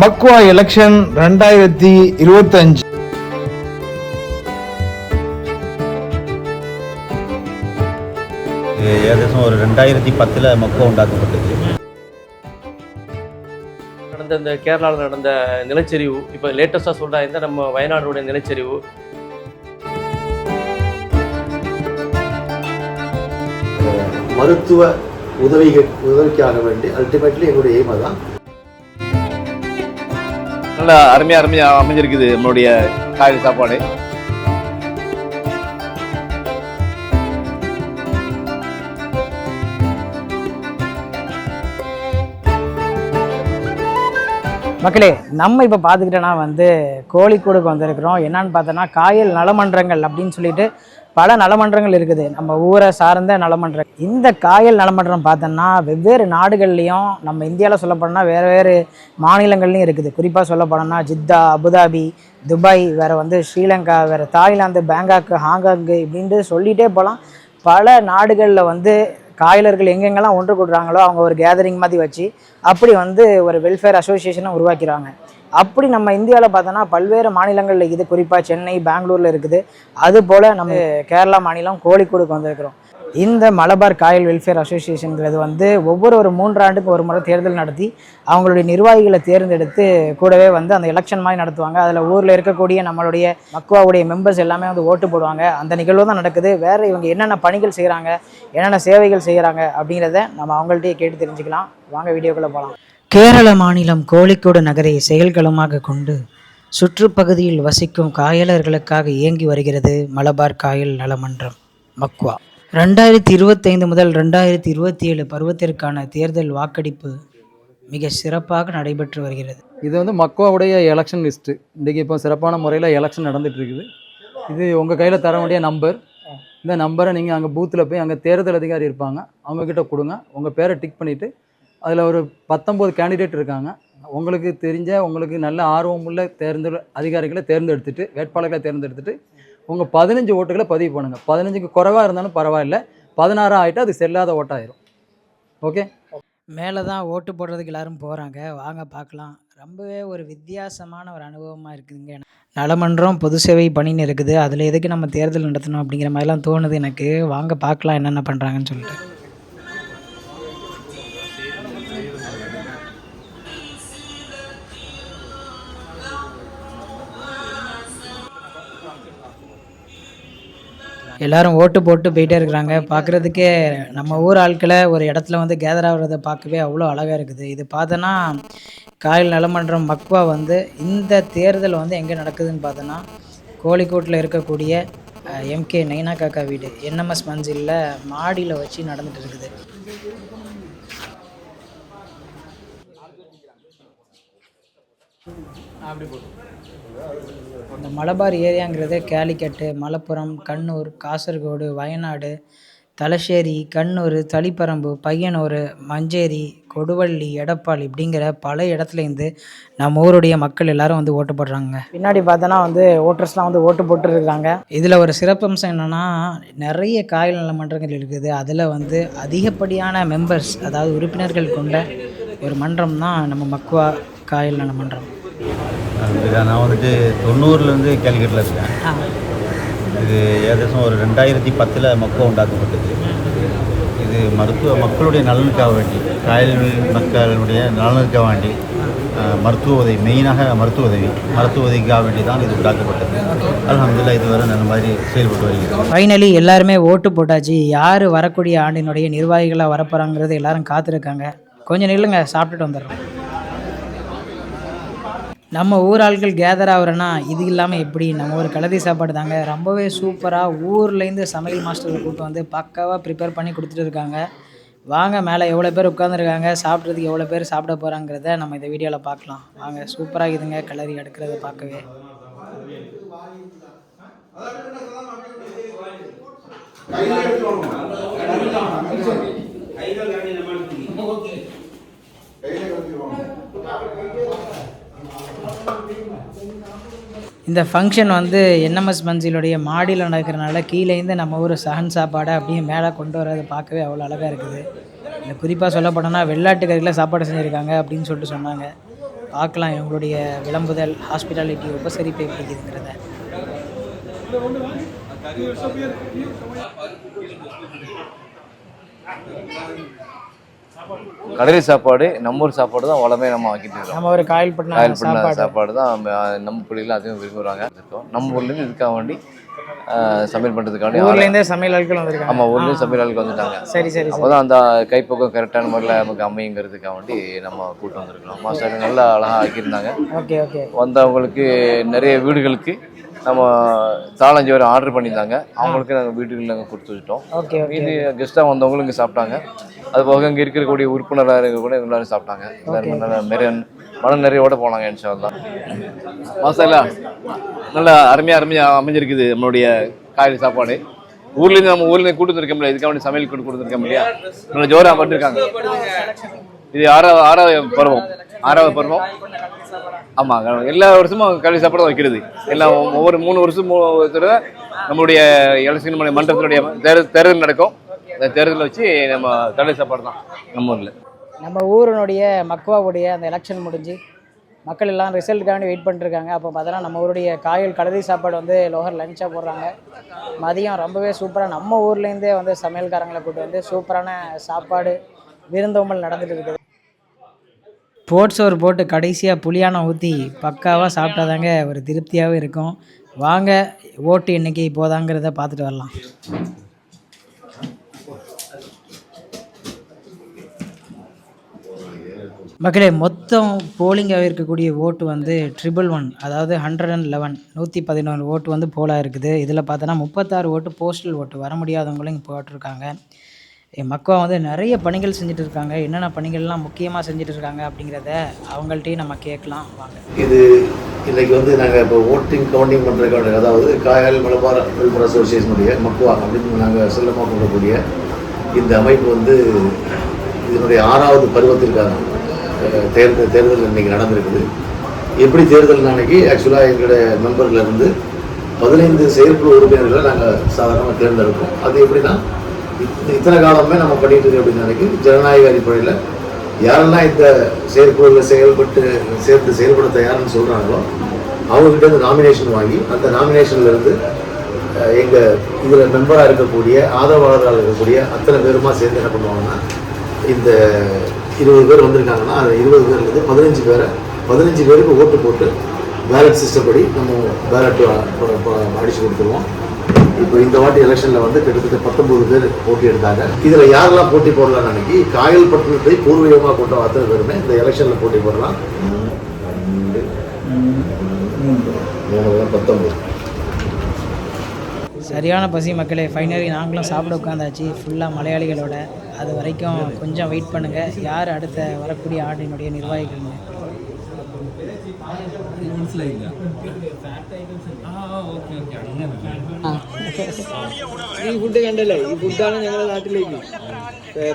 Makwana election ரெண்டாயிரத்தி இருபத்தஞ்சு. ஏகദേശம் ஒரு ரெண்டாயிரத்தி பத்தில் மக்குவா உண்டாக்கப்பட்டது. நடந்த இந்த கேரளாவில் நடந்த நிலச்சரிவு இப்போ லேட்டஸ்ட்டாக சொல்கிறா இந்த நம்ம வயநாடுடைய நிலச்சரிவு. மருத்துவ உதவிகள் உதவிக்காக வேண்டி அல்டிமேட்லி எங்களுடைய எய்ம் தான் நல்லா அருமையா அருமையா அமைஞ்சிருக்குது நம்மளுடைய காய்கறி சாப்பாடு. மக்களே நம்ம இப்போ பார்த்துக்கிட்டோன்னா வந்து கோழிக்கூடுக்கு வந்திருக்கிறோம். என்னன்னு பார்த்தோன்னா காயல் நலமன்றங்கள் அப்படின்னு சொல்லிட்டு பல நலமன்றங்கள் இருக்குது. நம்ம ஊரை சார்ந்த நலமன்றம் இந்த காயல் நலமன்றம் பார்த்தோன்னா வெவ்வேறு நாடுகள்லையும் நம்ம இந்தியாவில் சொல்ல வேறு வேறு மாநிலங்கள்லையும் இருக்குது. குறிப்பாக சொல்ல ஜித்தா அபுதாபி துபாய் வேறு வந்து ஸ்ரீலங்கா வேறு தாய்லாந்து பேங்காக்கு ஹாங்காங்கு இப்படின்ட்டு சொல்லிகிட்டே போகலாம் பல நாடுகளில் வந்து காயலர்கள் எங்கெங்கெல்லாம் ஒன்று கூடுறாங்களோ அவங்க ஒரு கேதரிங் மாதிரி வச்சு அப்படி வந்து ஒரு வெல்ஃபேர் அசோசியேஷனை உருவாக்கிறாங்க அப்படி நம்ம இந்தியாவில் பார்த்தோன்னா பல்வேறு மாநிலங்களில் இருக்குது குறிப்பாக சென்னை பெங்களூரில் இருக்குது. அதுபோல் நம்ம கேரளா மாநிலம் கோழிக்கோடுக்கு வந்திருக்கிறோம். இந்த மலபார் காயல் வெல்ஃபேர் அசோசியேஷனுங்கிறது வந்து ஒவ்வொரு ஒரு மூன்றாண்டுக்கு ஒரு முறை தேர்தல் நடத்தி அவங்களுடைய நிர்வாகிகளை தேர்ந்தெடுத்து கூடவே வந்து அந்த எலெக்ஷன் மாதிரி நடத்துவாங்க. அதில் ஊரில் இருக்கக்கூடிய நம்மளுடைய மக்குவாவுடைய மெம்பர்ஸ் எல்லாமே வந்து ஓட்டு போடுவாங்க. அந்த நிகழ்வு தான் நடக்குது. வேறு இவங்க என்னென்ன பணிகள் செய்கிறாங்க என்னென்ன சேவைகள் செய்கிறாங்க அப்படிங்கிறத நம்ம அவங்கள்ட்டையே கேட்டு தெரிஞ்சுக்கலாம். வாங்க வீடியோக்குள்ளே போகலாம் கேரள மாநிலம் கோழிக்கோடு நகரை செயல்களமாக கொண்டு சுற்றுப்பகுதியில் வசிக்கும் காயலர்களுக்காக இயங்கி வருகிறது மலபார் காயல் நலமன்றம் மக்வா. ரெண்டாயிரத்தி இருபத்தைந்து முதல் ரெண்டாயிரத்தி இருபத்தி ஏழு பருவத்திற்கான தேர்தல் வாக்கெடுப்பு மிக சிறப்பாக நடைபெற்று வருகிறது. இது வந்து மக்வாவுடைய எலெக்ஷன் லிஸ்ட்டு இன்றைக்கி இப்போ சிறப்பான முறையில் எலெக்ஷன் நடந்துகிட்ருக்குது. இருக்குது இது உங்கள் கையில் தர வேண்டிய நம்பர் இந்த நம்பரை நீங்கள் அங்கே பூத்தில் போய் அங்கே தேர்தல் அதிகாரி இருப்பாங்க. அவங்கக்கிட்ட கொடுங்க. உங்கள் பேரை டிக் பண்ணிவிட்டு அதில் ஒரு பத்தொம்போது கேண்டிடேட் இருக்காங்க. உங்களுக்கு தெரிஞ்ச உங்களுக்கு நல்ல ஆர்வமுள்ள தேர்ந்தெடு அதிகாரிகளை தேர்ந்தெடுத்துட்டு வேட்பாளர்களை தேர்ந்தெடுத்துட்டு உங்கள் பதினஞ்சு ஓட்டுகளை பதிவு பண்ணுங்கள் பதினஞ்சுக்கு குறைவாக இருந்தாலும் பரவாயில்ல. பதினாறு ஆகிட்டு அது செல்லாத ஓட்டாயிரும். ஓகே மேலே தான் ஓட்டு போடுறதுக்கு எல்லாரும் போகிறாங்க வாங்க பார்க்கலாம். ரொம்பவே ஒரு வித்தியாசமான ஒரு அனுபவமாக இருக்குதுங்க. நலமன்றம் பொது சேவை பணின்னு இருக்குது அதில் எதுக்கு நம்ம தேர்தல் நடத்தணும் அப்படிங்கிற மாதிரிலாம் தோணுது எனக்கு. வாங்க பார்க்கலாம் என்னென்ன பண்ணுறாங்கன்னு சொல்லிட்டு. எல்லாரும் ஓட்டு போட்டு போயிட்டே இருக்கிறாங்க. பார்க்குறதுக்கே நம்ம ஊர் ஆட்களை ஒரு இடத்துல வந்து கேதர் ஆகிறத பார்க்கவே அவ்வளோ அழகாக இருக்குது. இது பார்த்தோன்னா காயில் நலமன்றம் மக்வா வந்து இந்த தேர்தல் வந்து எங்கே நடக்குதுன்னு பார்த்தோன்னா கோழிக்கோட்டில் இருக்கக்கூடிய எம்கே நைனா காக்கா வீடு என்எம்எஸ் மஞ்சிலில் மாடியில் வச்சு நடந்துட்டு இருக்குது. அப்படி இந்த மலபார் ஏரியாங்கிறது கேலிக்கட்டு மலப்புரம் கண்ணூர் காசர்கோடு வயநாடு தலശ്ശേരി கண்ணூர் தளிப்பரம்பு பையனூர் மஞ்சேரி கொடுவள்ளி எடப்பாள் இப்படிங்கிற பல இடத்துலேருந்து நம்ம ஊருடைய மக்கள் எல்லாரும் வந்து ஓட்டு போடுறாங்க. பின்னாடி பார்த்தோன்னா வந்து ஓட்டர்ஸ்லாம் வந்து ஓட்டு போட்டுருக்காங்க இதில் ஒரு சிறப்பம்சம் என்னென்னா நிறைய காயல் நல மன்றங்கள் இருக்குது. அதில் வந்து அதிகப்படியான மெம்பர்ஸ் அதாவது உறுப்பினர்கள் கொண்ட ஒரு மன்றம் தான் நம்ம மக்குவா காயல் நல மன்றம். இது நான் வந்துட்டு தொண்ணூறுலேருந்து கேலிக்கட்டில் இருக்கேன். இது ஏகദേശம் ஒரு ரெண்டாயிரத்தி பத்தில் மக்குவா உண்டாக்கப்பட்டது. இது மருத்துவ மக்களுடைய நலனுக்காக வேண்டி காயல் மக்களுடைய நலனுக்காக வேண்டி மருத்துவ உதவி மெயினாக மருத்துவ உதவி மருத்துவ உதவிக்காக வேண்டி தான் இது உண்டாக்கப்பட்டது. அல்ஹம்துலில்லாஹ் இதுவரை நல்ல மாதிரி செயல்பட்டு வருகிறது. ஃபைனலி எல்லாருமே ஓட்டு போட்டாச்சு. யார் வரக்கூடிய ஆண்டினுடைய நிர்வாகிகளாக வரப்போகிறாங்கிறது எல்லாரும் காத்திருக்காங்க. கொஞ்சம் நில்லுங்க சாப்பிட்டுட்டு வந்துடுறோம். நம்ம ஊர் ஆட்கள் கேதர் ஆகுறேன்னா இது இல்லாமல் எப்படி? நம்ம ஒரு கலதி சாப்பாடு தாங்க. ரொம்பவே சூப்பராக ஊர்லேருந்து சமையல் மாஸ்டர்கள் கூப்பிட்டு வந்து பக்காவாக ப்ரிப்பேர் பண்ணி கொடுத்துட்டு இருக்காங்க. வாங்க மேலே எவ்வளோ பேர் உட்காந்துருக்காங்க சாப்பிட்றதுக்கு எவ்வளோ பேர் சாப்பிட போகிறாங்கிறத நம்ம இந்த வீடியோவில் பார்க்கலாம். வாங்க சூப்பராக இதுங்க கலரி எடுக்கிறத பார்க்கவே. இந்த ஃபங்க்ஷன் வந்து என்எம்எஸ் மன்சிலுடைய மாடியில் நடக்கிறனால கீழேருந்து நம்ம ஊர் சகன் சாப்பாடை அப்படியே மேலே கொண்டு வரதை பார்க்கவே அவ்வளோ அழகாக இருக்குது. இந்த குறிப்பாக சொல்ல வெள்ளாட்டு கறியில் சாப்பாடு செஞ்சுருக்காங்க அப்படின்னு சொல்லிட்டு சொன்னாங்க. பார்க்கலாம் இவங்களுடைய விளம்புதல் ஹாஸ்பிட்டாலிட்டி உபசரிப்பு எப்படி இருக்குங்கிறத. கடலை சாப்பாடு நம்ம ஊர் சாப்பாடு தான் வளமே நம்ம ஆக்கிட்டு இருக்கோம். நம்ம ஒரு காயில் பண்ண காயல் பண்ண சாப்பாடு. தான் நம்ம- பிள்ளைகள் அதிகம் விரும்புகிறாங்க இருக்கோம் நம்ம ஊர்லேருந்து இதுக்காக வேண்டி சமையல் பண்ணுறதுக்காண்டி ஊர்லேருந்தே சமையல் ஆட்கள் வந்திருக்காங்க. ஆமாம் ஊர்லேயும் சமையலாளுக்கு வந்துட்டாங்க. சரி சரி அப்போ தான் அந்த கைப்பக்கம் கரெக்டான முறையில் நமக்கு அமையுங்கிறதுக்காக வேண்டி நம்ம கூட்டு வந்திருக்கிறோம் மாஸ்டர் நல்லா அழகாக ஆக்கியிருந்தாங்க. Okay okay. வந்தவங்களுக்கு நிறைய வீடுகளுக்கு நம்ம தாளஞ்சோறு ஆர்டர் பண்ணியிருந்தாங்க. அவங்களுக்கு நாங்கள் வீட்டுக்கு நாங்கள் கொடுத்து வச்சுட்டோம். ஓகே மீதி கெஸ்ட்டாக வந்தவங்களும் இங்கே சாப்பிட்டாங்க. அது போக இங்கே இருக்கக்கூடிய உறுப்பினராக இருக்க கூட எல்லாரும் சாப்பிட்டாங்க. எல்லாருமே நல்லா நிறைய மன நிறைவோட போனாங்க இன்ஷா தான் மசாலா நல்லா அருமையாக அருமையாக அமைஞ்சிருக்குது நம்மளுடைய காய்கறி சாப்பாடு. ஊர்லேருந்து நம்ம ஊர்லேருந்து கூட்டு வந்திருக்க முடியாது இதுக்காக வேண்டி சமையல் கூட்டு கொடுத்துருக்க முடியா நல்லா ஜோராக பண்ணிருக்காங்க இது ஆறாவது ஆறாவது பருவம். ஆறாவது பருவம். ஆமாம் எல்லா வருஷமும் கல்வி சாப்பாடு தான் வைக்கிறது. எல்லாம் ஒவ்வொரு மூணு வருஷம் நம்மளுடைய எலெக்ஷன் மன்றத்தினுடைய தேர்தல் தேர்தல் நடக்கும். அந்த தேர்தலில் வச்சு நம்ம கல்வி சாப்பாடு தான் நம்ம ஊரில். நம்ம ஊரினுடைய மக்குவாவுடைய அந்த எலெக்ஷன் முடிஞ்சு மக்கள் எல்லாம் ரிசல்ட்டுக்காக வெயிட் பண்ணிருக்காங்க அப்போ பார்த்தோன்னா நம்ம ஊருடைய காயல் கழுதை சாப்பாடு வந்து லோகர் லஞ்சாக போடுறாங்க. மதியம் ரொம்பவே சூப்பராக நம்ம ஊர்லேருந்தே வந்து சமையல்காரங்களை கூப்பிட்டு வந்து சூப்பரான சாப்பாடு விருந்தோம்பல் நடந்துட்டு இருக்குது ஸ்போர்ட்ஸ் ஒரு போட்டு கடைசியாக புளியான ஊற்றி பக்காவாக சாப்பிட்டாதாங்க ஒரு திருப்தியாகவும் இருக்கும். வாங்க ஓட்டு எண்ணிக்கை போதாங்கிறத பார்த்துட்டு வரலாம். மக்களே மொத்தம் போலிங்காக இருக்கக்கூடிய ஓட்டு வந்து ட்ரிபிள் ஒன் அதாவது ஹண்ட்ரட் அண்ட் லெவன் நூற்றி பதினொன்று ஓட்டு வந்து போலாக இருக்குது. இதில் பார்த்தோன்னா முப்பத்தாறு ஓட்டு போஸ்டல் ஓட்டு வர முடியாதவங்களும் இங்கே போட்டிருக்காங்க. மக்கா வந்து நிறைய பணிகள் செஞ்சுட்டு இருக்காங்க என்னென்ன பணிகள்லாம் முக்கியமாக செஞ்சுட்டு இருக்காங்க அப்படிங்கிறத அவங்கள்ட்டையும் நம்ம கேட்கலாம். வாங்க. இது இன்றைக்கி வந்து நாங்கள் இப்போ ஓட்டிங் கவுண்டிங் பண்ணுறதுக்கான அதாவது காயல் மலபார் விழுப்புரம் அசோசியேஷனுடைய மக்குவா அப்படின்னு நாங்கள் செல்லமாக கொள்ளக்கூடிய இந்த அமைப்பு வந்து இதனுடைய ஆறாவது பருவத்திற்கான தேர்தல் தேர்தல் இன்றைக்கி நடந்திருக்குது. எப்படி தேர்தல் அன்னைக்கு ஆக்சுவலாக எங்களுடைய மெம்பர்லேருந்து பதினைந்து செயற்குழு உறுப்பினர்களை நாங்கள் சாதாரணமாக தேர்ந்தெடுப்போம். அது எப்படின்னா இத்தனை காலமே நம்ம பண்ணிட்டு இருக்கோம் அப்படின்னு ஜனநாயக அடிப்படையில் யாரெல்லாம் இந்த செயற்குழுவில் செயல்பட்டு சேர்த்து செயல்பட தயார்னு சொல்கிறாங்களோ அவங்ககிட்ட இருந்து நாமினேஷன் வாங்கி அந்த நாமினேஷன்லேருந்து இருந்து இதில் மெம்பராக இருக்கக்கூடிய ஆதரவாளராக இருக்கக்கூடிய அத்தனை பேருமா சேர்ந்து என்ன பண்ணுவாங்கன்னா இந்த இருபது பேர் வந்திருக்காங்கன்னா அந்த இருபது பேர்ல இருந்து பதினஞ்சு பேரை பதினஞ்சு பேருக்கு ஓட்டு போட்டு பேலட் சிஸ்டம் படி நம்ம பேலட் அடித்து கொடுத்துருவோம். இப்போ இந்த வாட்டி எலெக்ஷன்ல வந்து கிட்டத்தட்ட பத்தொன்பது பேர் போட்டி எடுத்தாங்க. இதுல யாரெல்லாம் போட்டி போடலாம் அன்னைக்கு காயல் பட்டணத்தை பூர்வீகமாக கொண்ட அத்தனை பேருமே இந்த எலெக்ஷன்ல போட்டி போடலாம். மூணு பத்தொன்பது. சரியான பசி மக்களே ஃபைனலி நாங்களும் சாப்பிட உட்காந்தாச்சு. ஃபுல்லாக மலையாளிகளோட. அது வரைக்கும் கொஞ்சம் வெயிட் பண்ணுங்கள் யார் அடுத்த வரக்கூடிய ஆண்டினுடைய நிர்வாகிகள்னு ഈ ഫുഡ് കണ്ടല്ലേ ഈ ഫുഡാണ് ഞങ്ങളുടെ നാട്ടിലേക്ക്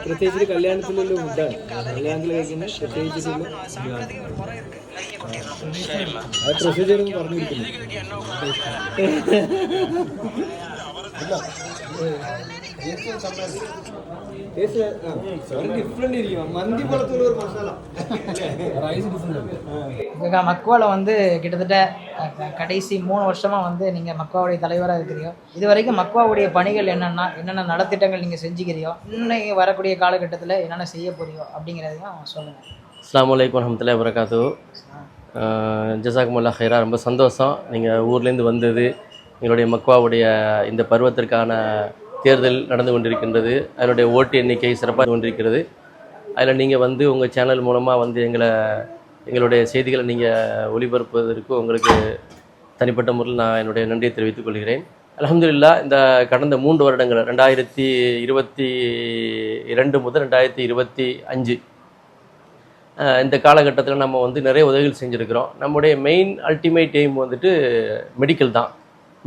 പ്രത്യേകിച്ച് കല്യാണത്തിലുള്ള ഫുഡാണ് കല്യാണത്തിൽ കഴിക്കുന്ന പ്രത്യേകിച്ചിട്ടുള്ള പ്രൊസീജിയർ പറഞ്ഞിരിക്കുന്നു ഡിഫറെന്റ് ഇരിക്കും മന്തി പോലത്തുള്ള ഒരു മസാല இங்கே மக்குவாவில் வந்து கிட்டத்தட்ட அஹ், க- கடைசி மூணு வருஷமாக வந்து நீங்கள் மக்குவாவுடைய தலைவராக இருக்கிறியோ இது வரைக்கும் மக்குவாவுடைய பணிகள் என்னென்னா என்னென்ன நலத்திட்டங்கள் நீங்கள் செஞ்சுக்கிறியோ இன்னைக்கு வரக்கூடிய காலகட்டத்தில் என்னென்ன செய்ய போறியோ அப்படிங்கிறதையும் சொல்லுங்கள் அஸ்ஸலாமு அலைக்கும் வரமத்துல்லாஹி வரகாத்து ஜசாக்குமுல்லா ஹைரா ரொம்ப சந்தோஷம் நீங்கள் ஊர்லேருந்து வந்தது எங்களுடைய மக்வாவுடைய இந்த பருவத்திற்கான தேர்தல் நடந்து கொண்டிருக்கின்றது. அதனுடைய ஓட்டு எண்ணிக்கை சிறப்பாக கொண்டிருக்கிறது. அதில் நீங்கள் வந்து உங்கள் சேனல் மூலமாக வந்து எங்களை எங்களுடைய செய்திகளை நீங்கள் ஒளிபரப்புவதற்கு உங்களுக்கு தனிப்பட்ட முறையில் நான் என்னுடைய நன்றியை தெரிவித்துக் கொள்கிறேன். அலமதுல்லா இந்த கடந்த மூன்று வருடங்கள் ரெண்டாயிரத்தி இருபத்தி இரண்டு முதல் ரெண்டாயிரத்தி இருபத்தி அஞ்சு இந்த காலகட்டத்தில் நம்ம வந்து நிறைய உதவிகள் செஞ்சுருக்கிறோம். நம்முடைய மெயின் அல்டிமேட் எய்ம் வந்துட்டு மெடிக்கல் தான்.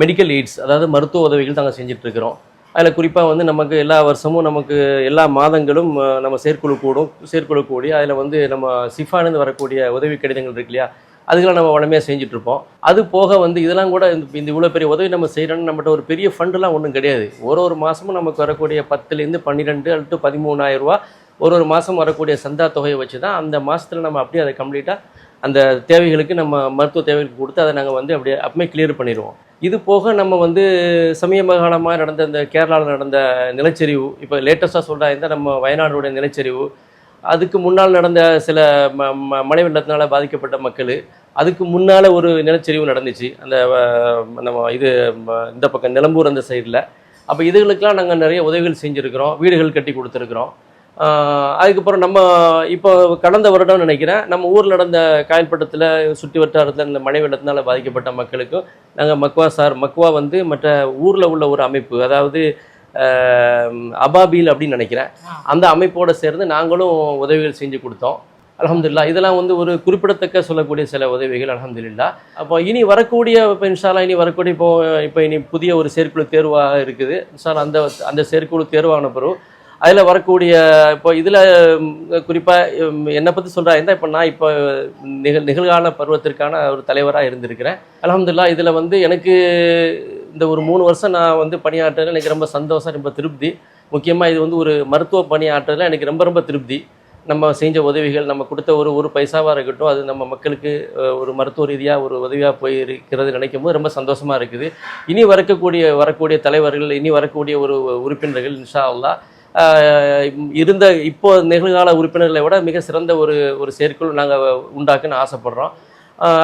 மெடிக்கல் எய்ட்ஸ் அதாவது மருத்துவ உதவிகள் நாங்கள் செஞ்சிட்ருக்கிறோம் அதில் குறிப்பாக வந்து நமக்கு எல்லா வருஷமும் நமக்கு எல்லா மாதங்களும் நம்ம செயற்குழு கூடும். செயற்குழு கூடி அதில் வந்து நம்ம சிஃபானந்து வரக்கூடிய உதவி கடிதங்கள் இருக்கு இல்லையா? அதுக்கெல்லாம் நம்ம உடமையாக செஞ்சுட்ருப்போம் அது போக வந்து இதெல்லாம் கூட இந்த இந்த இவ்வளோ பெரிய உதவி நம்ம செய்கிறோன்னு நம்மகிட்ட ஒரு பெரிய ஃபண்டுலாம் ஒன்றும் கிடையாது. ஒரு ஒரு மாதமும் நமக்கு வரக்கூடிய பத்துலேருந்து பன்னிரெண்டு அல்லது பதிமூணாயிரரூவா ஒரு ஒரு மாதம் வரக்கூடிய சந்தா தொகையை வச்சு தான் அந்த மாதத்தில் நம்ம அப்படியே அதை கம்ப்ளீட்டாக அந்த தேவைகளுக்கு நம்ம மருத்துவ தேவைகளுக்கு கொடுத்து அதை நாங்கள் வந்து அப்படியே அப்பமே கிளியர் பண்ணிடுவோம். இது போக நம்ம வந்து சமீப காலமாக நடந்த இந்த கேரளாவில் நடந்த நிலச்சரிவு இப்போ லேட்டஸ்ட்டாக சொல்கிறா இருந்தால் நம்ம வயநாடுடைய நிலச்சரிவு அதுக்கு முன்னால் நடந்த சில ம ம மழை வெள்ளத்தினால பாதிக்கப்பட்ட மக்கள் அதுக்கு முன்னால் ஒரு நிலச்சரிவு நடந்துச்சு. அந்த நம்ம இது இந்த பக்கம் நிலம்பூர் அந்த சைடில் அப்போ இதுகளுக்கெல்லாம் நாங்கள் நிறைய உதவிகள் செஞ்சுருக்கிறோம் வீடுகள் கட்டி கொடுத்துருக்குறோம். அதுக்கப்புறம் நம்ம இப்போ கடந்த வருடம் நினைக்கிறேன். நம்ம ஊரில் நடந்த காயல்பட்டத்தில் சுற்றி வட்டாரத்தில் இந்த மழை வெள்ளத்தினால பாதிக்கப்பட்ட மக்களுக்கும் நாங்கள் மக்வா சார் மக்வா வந்து மற்ற ஊரில் உள்ள ஒரு அமைப்பு அதாவது அபாபீல் அப்படின்னு நினைக்கிறேன். அந்த அமைப்போடு சேர்ந்து நாங்களும் உதவிகள் செஞ்சு கொடுத்தோம். அல்ஹம்துலில்லாஹ் இதெல்லாம் வந்து ஒரு குறிப்பிடத்தக்க சொல்லக்கூடிய சில உதவிகள் அல்ஹம்துலில்லாஹ். அப்போ இனி வரக்கூடிய இப்போ இன்ஷால்லா இனி வரக்கூடிய இப்போ இப்போ இனி புதிய ஒரு செயற்குழு தேர்வாக இருக்குது. இன்ஷால்லா அந்த அந்த செயற்குழு தேர்வான பிறகு அதில் வரக்கூடிய இப்போ இதில் குறிப்பாக என்னை பற்றி சொல்கிறா இருந்தால் இப்போ நான் இப்போ நிகழ் நிகழ்கால பருவத்திற்கான ஒரு தலைவராக இருந்திருக்கிறேன். அலமதுல்லா இதில் வந்து எனக்கு இந்த ஒரு மூணு வருஷம் நான் வந்து பணியாற்றுறதுல எனக்கு ரொம்ப சந்தோஷம் ரொம்ப திருப்தி. முக்கியமாக இது வந்து ஒரு மருத்துவ பணியாற்றுறதுல எனக்கு ரொம்ப ரொம்ப திருப்தி. நம்ம செஞ்ச உதவிகள் நம்ம கொடுத்த ஒரு ஒரு பைசாவாக இருக்கட்டும் அது நம்ம மக்களுக்கு ஒரு மருத்துவ ரீதியாக ஒரு உதவியாக போய் இருக்கிறது நினைக்கும் போது ரொம்ப சந்தோஷமாக இருக்குது. இனி வரக்கூடிய வரக்கூடிய தலைவர்கள் இனி வரக்கூடிய ஒரு உறுப்பினர்கள் இன்ஷா அல்லா இருந்த இப்போ நிகழ்கால உறுப்பினர்களை விட மிக சிறந்த ஒரு ஒரு செயற்குழு நாங்கள் உண்டாக்குன்னு ஆசைப்படுறோம்.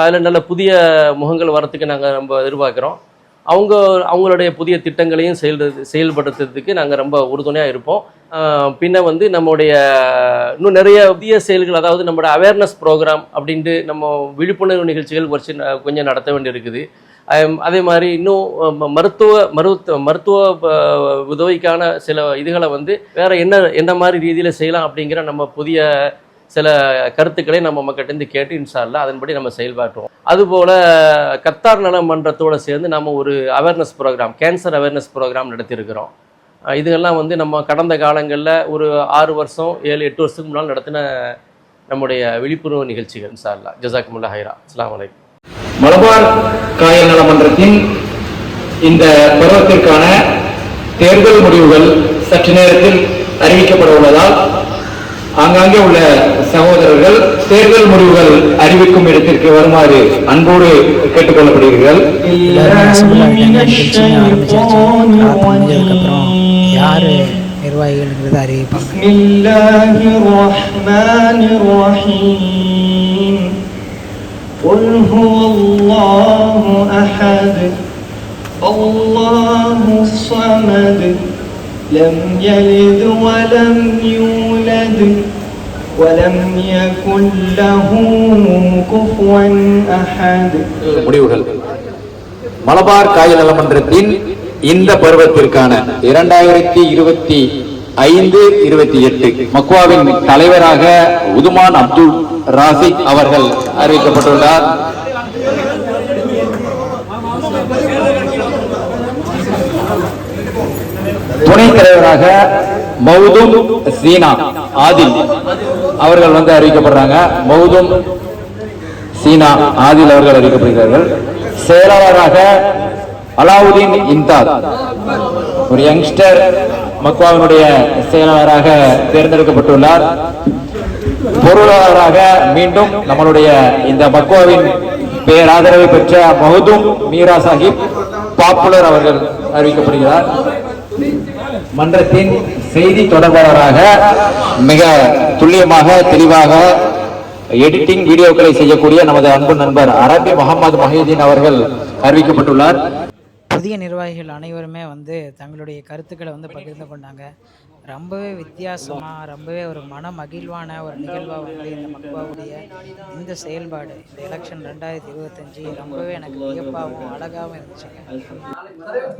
அதில் நல்ல புதிய முகங்கள் வரத்துக்கு நாங்கள் ரொம்ப எதிர்பார்க்குறோம். அவங்க அவங்களுடைய புதிய திட்டங்களையும் செயல் செயல்படுத்துறதுக்கு நாங்கள் ரொம்ப உறுதுணையாக இருப்போம். பின்ன வந்து நம்முடைய இன்னும் நிறைய புதிய செயல்கள் அதாவது நம்மளோட அவேர்னஸ் ப்ரோக்ராம் அப்படின்ட்டு நம்ம விழிப்புணர்வு நிகழ்ச்சிகள் குறைச்சி கொஞ்சம் நடத்த வேண்டியிருக்குது. அதே மாதிரி இன்னும் ம- மருத்துவ மருத்துவ மருத்துவ உதவிக்கான சில இதுகளை வந்து வேற என்ன என்ன மாதிரி ரீதியில் செய்யலாம் அப்படிங்கிற நம்ம புதிய சில கருத்துக்களை நம்ம மக்கள்கிட்ட கேட்டு இன்ஷா அதன்படி நம்ம செயல்பாட்டுவோம். அதுபோல் கத்தார் நல மன்றத்தோடு சேர்ந்து நம்ம ஒரு awareness programme cancer awareness programme நடத்தியிருக்கிறோம். இதுகெல்லாம் வந்து நம்ம கடந்த காலங்களில் ஒரு ஆறு வருஷம் ஏழு எட்டு வருஷத்துக்கு முன்னால் நடத்தின நம்முடைய விழிப்புணர்வு நிகழ்ச்சிகள் இன்ஷா அல்லாஹ் ஜசாக்குமுல்லா ஹைரா அஸ்லாம் வலைக்கம் மலபார் காயல் நலமன்றத்தின் இந்த பருவத்திற்கான தேர்தல் முடிவுகள் சற்று நேரத்தில் அறிவிக்கப்பட உள்ளதால் ஆங்காங்கே உள்ள சகோதரர்கள் தேர்தல் முடிவுகள் அறிவிக்கும் இடத்திற்கு வருமாறு அன்போடு கேட்டுக்கொள்ளப்படுகிறீர்கள். யார் நிர்வாகிகள்ங்கிறத அறிவிப்பாங்க. قل هو الله أحد الله الصمد لم يلد ولم يولد ولم يكن له كفوا أحد முடிவுகள் மலபார் காயல் நலமன்றத்தின் இந்த பருவத்திற்கான இரண்டாயிரத்தி இருபத்தி ஐந்து இருபத்தி எட்டு. மக்வாவின் தலைவராக உதுமான் அப்துல் ராசிக் அவர்கள் அறிவிக்கப்பட்டுள்ளார். துணைத் தலைவராக மௌதும் சீனா ஆதில் அவர்கள் வந்து அறிவிக்கப்படுறாங்க. மௌதும் சீனா ஆதில் அவர்கள் அறிவிக்கப்படுகிறார்கள். செயலாளராக அலாவுதீன் இம்தாத் ஒரு யங்ஸ்டர் மக்வாவினுடைய செயலாளராக தேர்ந்தெடுக்கப்பட்டுள்ளார். பொருளாளராக மீண்டும் நம்மளுடைய இந்த மக்வாவின் பேராதரவை பெற்ற மஹதும் மீரா சாஹிப் பாப்புலர் அவர்கள் அறிவிக்கப்படுகிறார். மன்றத்தின் செய்தி தொடர்பாளராக மிக துல்லியமாக தெளிவாக எடிட்டிங் வீடியோக்களை செய்யக்கூடிய நமது அன்பு நண்பர் அரபி முகமது மஹீதீன் அவர்கள் அறிவிக்கப்பட்டுள்ளார். புதிய நிர்வாகிகள் அனைவருமே வந்து தங்களுடைய கருத்துக்களை வந்து பகிர்ந்து கொண்டாங்க. ரொம்பவே வித்தியாசமாக ரொம்பவே ஒரு மன மகிழ்வான ஒரு நிகழ்வாக வந்து இந்த மக்பாவுடைய இந்த செயல்பாடு இந்த எலெக்ஷன் ரெண்டாயிரத்தி இருபத்தஞ்சி ரொம்பவே எனக்கு வியப்பாகவும் அழகாகவும் இருந்துச்சுங்க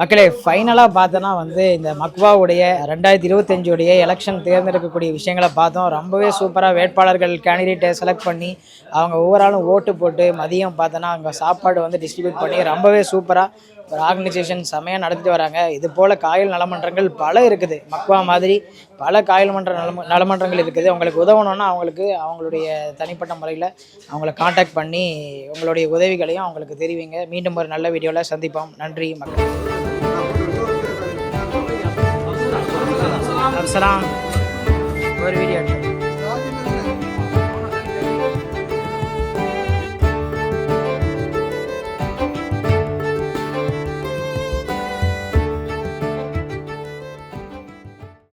மக்களே ஃபைனலாக பார்த்தோன்னா வந்து இந்த மக்வாவுடைய ரெண்டாயிரத்தி இருபத்தஞ்சுடைய எலெக்ஷன் தேர்ந்தெடுக்கக்கூடிய விஷயங்களை பார்த்தோம். ரொம்பவே சூப்பராக வேட்பாளர்கள் கேண்டிடேட்டை செலக்ட் பண்ணி அவங்க ஒவ்வொரு ஆளும் ஓட்டு போட்டு மதியம் பார்த்தோன்னா அவங்க சாப்பாடு வந்து டிஸ்ட்ரிபியூட் பண்ணி ரொம்பவே சூப்பராக ஒரு ஆர்கனைசேஷன் செமையாக நடத்திட்டு வராங்க. இது போல் காயல் நலமன்றங்கள் பல இருக்குது. மக்வா மாதிரி பல காயல் மன்ற நலம நலமன்றங்கள் இருக்குது. அவங்களுக்கு உதவணும்னா அவங்களுக்கு அவங்களுடைய தனிப்பட்ட முறையில் அவங்கள காண்டாக்ட் பண்ணி உங்களுடைய உதவிகளையும் அவங்களுக்கு தெரிவிங்க. மீண்டும் ஒரு நல்ல வீடியோவில் சந்திப்போம். நன்றி மக்கள். ஒரு வீடியோ